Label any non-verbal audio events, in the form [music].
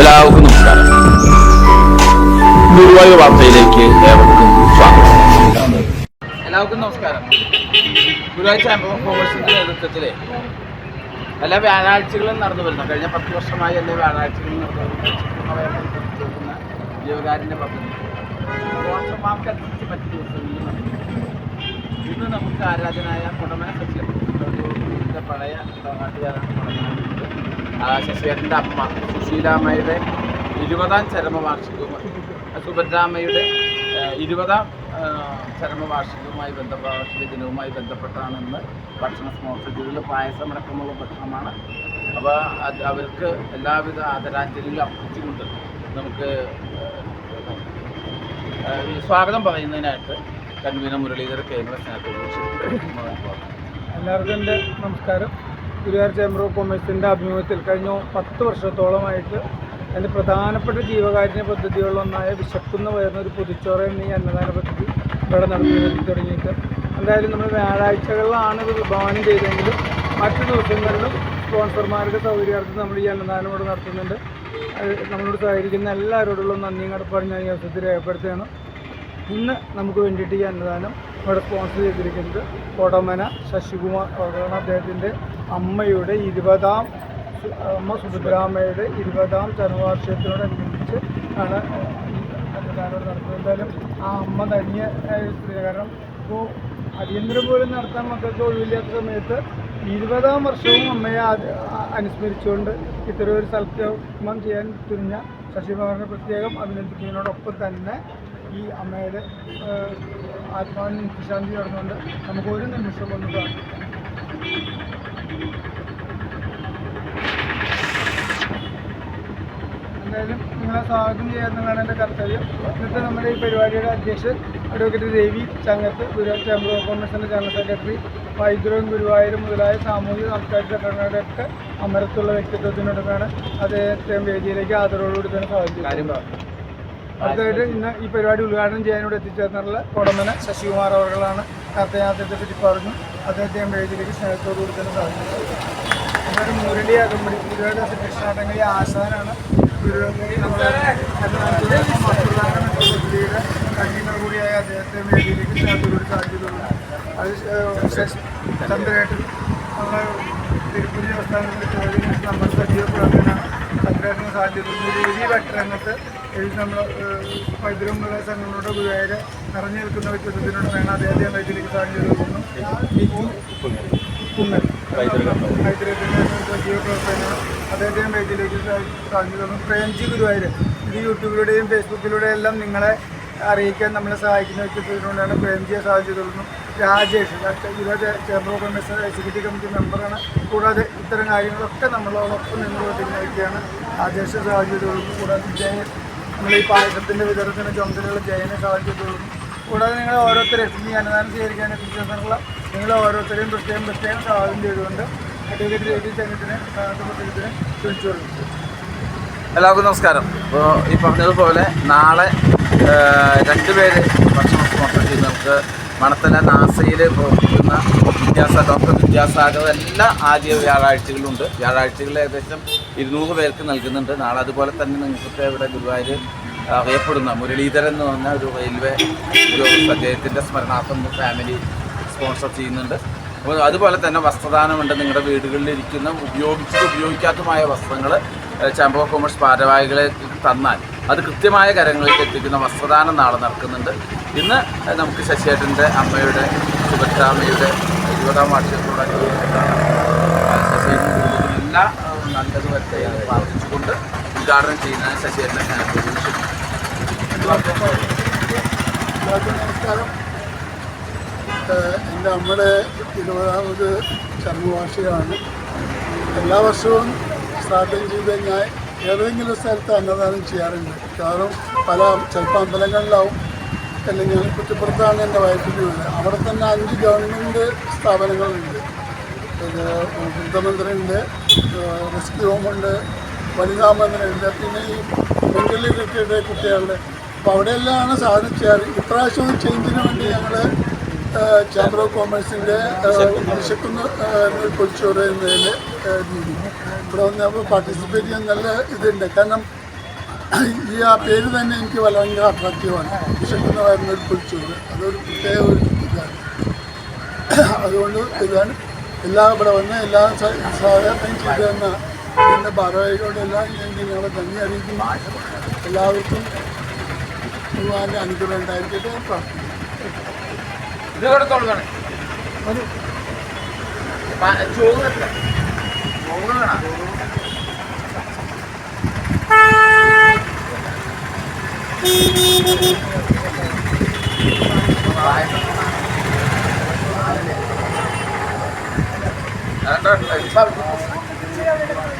എല്ലാവർക്കും നമസ്കാരം. ഗുരുവായൂർ വാർത്തയിലേക്ക് ഏവർക്കും സ്വാഗതം. എല്ലാവർക്കും നമസ്കാരം. ഗുരുവായൂർ നേതൃത്വത്തിൽ എല്ലാ വ്യാഴാഴ്ചകളും നടന്നു വരുന്നു. കഴിഞ്ഞ പത്ത് വർഷമായി എല്ലാ വ്യാഴാഴ്ചകളും നടന്നു വരുന്ന. ജീവകാരുണ്യ പദ്ധതി. മാർക്കറ്റ് മറ്റു ദിവസങ്ങളിൽ ഇന്ന് നമുക്ക് ആരാധനായ കുടമന ഒരു പഴയ നാട്ടുകാരാണ് കുടമന. ശശിധരന്റെ അമ്മ സുശീലാമ്മയുടെ ഇരുപതാം ചരമവാർഷികവും സുഭദ്രാമ്മയുടെ ഇരുപതാം ചരമവാർഷികവുമായി ബന്ധപ്പെട്ട വാർഷിക ദിനവുമായി ബന്ധപ്പെട്ടാണ് ഇന്ന് ഭക്ഷണ സ്പോൺസർ ചെയ്തത് പായസം അടക്കമുള്ള ഭക്ഷണമാണ്. അപ്പോൾ അത് അവർക്ക് എല്ലാവിധ ആദരാഞ്ജലികളും അർപ്പിച്ചുകൊണ്ട് നമുക്ക് സ്വാഗതം പറയുന്നതിനായിട്ട് കൺവീനർ മുരളീധര കേന്ദ്ര സ്നേഹത്തോട് എല്ലാവർക്കും എന്റെ നമസ്കാരം. ഗുരുവായൂർ ചേംബർ ഓഫ് കൊമേഴ്സിന്റെ ആഭിമുഖ്യത്തിൽ കഴിഞ്ഞ പത്ത് വർഷത്തോളമായിട്ട് എന്റെ പ്രധാനപ്പെട്ട ജീവകാരുണ്യ പദ്ധതികളിലൊന്നായ വിശക്കുന്ന വരുന്ന ഒരു പൊതിച്ചോറ് എന്ന അന്നദാന പദ്ധതി ഇവിടെ നടത്തി തുടങ്ങിയിട്ട്. എന്തായാലും നമ്മൾ വ്യാഴാഴ്ചകളിലാണ് ഇത് വിഭാവനം ചെയ്തെങ്കിലും മറ്റു ദിവസങ്ങളിലും സ്പോൺസർമാരുടെ സൗകര്യാർത്ഥം നമ്മൾ ഈ അന്നദാനം ഇവിടെ നടത്തുന്നുണ്ട്. നമ്മളോട് സഹകരിക്കുന്ന എല്ലാവരോടുള്ള നന്ദിയും കടപ്പാടും ഞാൻ ഈ അവസരത്തിൽ രേഖപ്പെടുത്തുകയാണ്. ഇന്ന് നമുക്ക് വേണ്ടിയിട്ട് ഈ അന്നദാനം ഇവിടെ സ്പോൺസർ ചെയ്തിരിക്കുന്നത് കൊടമന ശശികുമാർ അവരാണ് അദ്ദേഹത്തിന്റെ അമ്മയുടെ ഇരുപതാം അമ്മ സുഭദ്രാമ്മയുടെ ഇരുപതാം ചരമവാർഷികത്തിനോടനുബന്ധിച്ച് ആണ് ഇവിടെ നടത്തുന്നത് എന്തായാലും ആ അമ്മ തന്നെ. കാരണം ഇപ്പോൾ അടിയന്തര പോലും നടത്താൻ മക്കൾക്ക് ഒഴിവില്ലാത്ത സമയത്ത് ഇരുപതാം വർഷവും അമ്മയെ അനുസ്മരിച്ചുകൊണ്ട് ഇത്തരം ഒരു സൽക്കർമ്മം ചെയ്യാൻ തുനിഞ്ഞ ശശികുമാറിനെ പ്രത്യേകം അഭിനന്ദിക്കുന്നതിനോടൊപ്പം തന്നെ ഈ അമ്മയുടെ ആത്മാവിന് നിത്യശാന്തി നടന്നുകൊണ്ട് നമുക്ക് ഒരു നിമിഷം ഒന്ന് പ്രാർത്ഥിക്കാം എന്തായാലും നിങ്ങളെ സ്വാഗതം ചെയ്യാന്നുള്ളതാണ് എന്റെ കർത്തവ്യം. ഇന്നത്തെ നമ്മുടെ ഈ പരിപാടിയുടെ അധ്യക്ഷൻ advocate Ravi Changath Guruvayur chamber of കോമേഴ്സിന്റെ general secretary വൈദ്യുതവും ഗുരുവായൂരും മുതലായ സാമൂഹിക സാംസ്കാരിക സംഘടനകളുടെയൊക്കെ അമരത്തുള്ള വ്യക്തിത്വത്തിനോടൊക്കെയാണ് അദ്ദേഹത്തെ വേദിയിലേക്ക് ആദരവോടുകൂടി തന്നെ സ്വാഗതം അടുത്തായിട്ട് ഇന്ന് ഈ പരിപാടി ഉദ്ഘാടനം ചെയ്യാനോട് എത്തിച്ചേർന്നുള്ള കൊടമന ശശികുമാർ അവർകളാണ് കർത്തയാത്രത്തെ പറ്റി പറഞ്ഞു. അദ്ദേഹത്തെ ഞാൻ വേദിയിലേക്ക് സ്നേഹത്തോടുകൂടി തന്നെ സാധിച്ചു അതൊരു മുരളി അകമ്പടി ഗുരുവായൂർ ശിക്ഷാട്ടങ്ങളിൽ ആശാനാണ്. കൂടിയായ അദ്ദേഹത്തെ വേദിയിലേക്ക് സ്നേഹത്തോടുകൂടി സാധിച്ചിട്ടുണ്ട് അത് ചന്ദ്രേട്ടൻ. നമ്മുടെ തിരുപ്പതി പ്രസ്ഥാനത്തിന്റെ നമ്മൾ സജീവ പ്രവർത്തനം ചന്ദ്രേട്ടന് സാധ്യത വലിയ വട്ടരംഗത്ത് നമ്മൾ പൈതൃകമുള്ള സംഘങ്ങളുടെ ഗുരുവായൂർ നിറഞ്ഞു നിൽക്കുന്ന വ്യക്തിത്വത്തിനോട് വേണം അദ്ദേഹത്തെ വൈദ്യുതിക്ക് സാധ്യത കൊടുക്കുന്നു കുന്നൽ വൈദ്യുതത്തിന്റെ സജീവ പ്രവർത്തനം അദ്ദേഹത്തെ ഞാൻ വൈദ്യുതിയിലേക്ക് സാധ്യത കൊടുക്കുന്നു പ്രേംജി ഗുരുവായൂർ ഇത് യൂട്യൂബിലൂടെയും ഫേസ്ബുക്കിലൂടെയും എല്ലാം നിങ്ങളെ അറിയിക്കാൻ നമ്മളെ സഹായിക്കുന്ന വ്യക്തിത്വത്തിനോടാണ് പ്രേംജിയെ സാഹചര്യം കൊടുക്കുന്നു രാജേഷ് ഇരുപത് chamber of commerce executive committee മെമ്പറാണ്. കൂടാതെ ഇത്തരം കാര്യങ്ങളൊക്കെ നമ്മളോടൊപ്പം നിന്ന് പ്രവർത്തിക്കുന്ന വ്യക്തിയാണ് രാജേഷ് സാഹചര്യം കൂടാതെ ജയൻ നമ്മൾ ഈ പായസത്തിന്റെ വിതരണത്തിന് ചുമതലകൾ ജയനെ സാധിച്ചിട്ടുള്ളൂ കൂടാതെ നിങ്ങൾ ഓരോരുത്തരെയും ഈ അന്നദാനം സ്വീകരിക്കാനും വിശ്വാസങ്ങളെ നിങ്ങൾ ഓരോരുത്തരെയും പ്രത്യേകം പ്രത്യേകം സ്വാഗതം ചെയ്തുകൊണ്ട് അഡ്വക്കേറ്റ് രവി ചങ്ങത്തിന് പ്രത്യേകത്തിന് ക്ഷണിച്ചു എല്ലാവർക്കും നമസ്കാരം. ഇപ്പോൾ ഈ പറഞ്ഞതുപോലെ നാളെ രണ്ട് രണ്ടുപേര് ഭക്ഷണം സ്പോൺസർ ചെയ്ത് നമുക്ക് മണത്തല നാസയിൽ പ്രവർത്തിക്കുന്ന വിദ്യാസ ഡോക്ടർ വിദ്യാസാഗർ എല്ലാ ആദ്യ വ്യാഴാഴ്ചകളുണ്ട്. വ്യാഴാഴ്ചകൾ ഏകദേശം ഇരുന്നൂറ് പേർക്ക് നൽകുന്നുണ്ട്. നാളെ അതുപോലെ തന്നെ നിങ്ങൾക്ക് ഇവിടെ ഗുരുവായൂർ അറിയപ്പെടുന്ന മുരളീധരൻ എന്ന് പറഞ്ഞ ഒരു റെയിൽവേ ഉദ്യോഗസ്ഥ അദ്ദേഹത്തിന്റെ സ്മരണാർത്ഥം ഫാമിലി സ്പോൺസർ ചെയ്യുന്നുണ്ട്. അപ്പോൾ അതുപോലെ തന്നെ വസ്ത്രദാനമുണ്ട്. നിങ്ങളുടെ വീടുകളിലിരിക്കുന്ന ഉപയോഗിച്ചത് ഉപയോഗിക്കാത്തതുമായ വസ്ത്രങ്ങൾ ചാമ്പർ കോമേഴ്സ് ഭാരവാഹികളെ തന്നാൽ അത് കൃത്യമായ കരങ്ങളിലേക്ക് എത്തിക്കുന്ന വസ്ത്രദാനം നാളെ നടക്കുന്നുണ്ട്. ഇന്ന് നമുക്ക് ശശിയേട്ടന്റെ അമ്മയുടെ സുഭദ്രാമ്മയുടെ ഇരുപതാം ശശിയേട്ടൻ എല്ലാ നല്ലത് വരട്ടെ പ്രാർത്ഥിച്ചുകൊണ്ട് ഉദ്ഘാടനം ചെയ്യുന്ന ശശിയേട്ടനെ ഞാൻ പ്രതീക്ഷിക്കുന്നു എന്റെ അമ്മയുടെ ഇരുപതാമത് ചർമ്മവാർഷികമാണ് എല്ലാ വർഷവും സ്റ്റാർട്ടിങ് ചെയ്ത് കഴിഞ്ഞാൽ ഏതെങ്കിലും സ്ഥലത്ത് അന്നദാനം ചെയ്യാറുണ്ട്. കാരണം പല ചിലപ്പോൾ അമ്പലങ്ങളിലാവും. അല്ലെങ്കിൽ കുറ്റപ്പുറത്താണ് എന്റെ വീട് അവിടെ തന്നെ അഞ്ച് ഗവൺമെന്റ് സ്ഥാപനങ്ങളുണ്ട്. ഇത് വൃദ്ധമന്ദിരമുണ്ട് റെസ്ക്യൂ ഹോമുണ്ട് വനിതാ മന്ദിരമുണ്ട്. പിന്നെ ഈ മെന്റലി റിലേറ്റഡ് കുട്ടികളുടെ. അപ്പോൾ അവിടെയെല്ലാമാണ് സാധനം ചെയ്യാറ്. ഇപ്രാവശ്യം ചേഞ്ചിന് വേണ്ടി ഞങ്ങൾ ചാമ്പർ ഓഫ് കോമേഴ്സിന്റെ വിശക്കുന്ന കൊച്ചോറ് എന്നതിൽ രീതി. ഇവിടെ വന്നപ്പോൾ പാർട്ടിസിപ്പേറ്റ് ചെയ്യാൻ നല്ല ഇതുണ്ട്. കാരണം ഈ ആ പേര് തന്നെ എനിക്ക് വളരെ അട്രാക്റ്റീവാണ്. വിശക്കുന്ന വരുന്നൊരു പൊരിച്ചോറ് അതൊരു പ്രത്യേക ഒരു ഇതാണ്. അതുകൊണ്ട് ഇതാണ്. എല്ലാ ഇവിടെ വന്ന് എല്ലാ സഹകരണം ചെയ്തുതന്ന ചെയ്തു തന്ന എന്റെ ഭാരവാഹികളോടെല്ലാം ഞാൻ നിങ്ങളെ തന്നെ അറിയിക്കുന്നു. എല്ലാവർക്കും ഭഗവാന്റെ അനുഗ്രഹം ഉണ്ടായിരിക്കട്ടെ പ്രാർത്ഥിക്കുന്നു. ഇത് കൊടുത്തോളൂ വേണേ പ- ചോറ് ചോറ് വേണം? [laughs]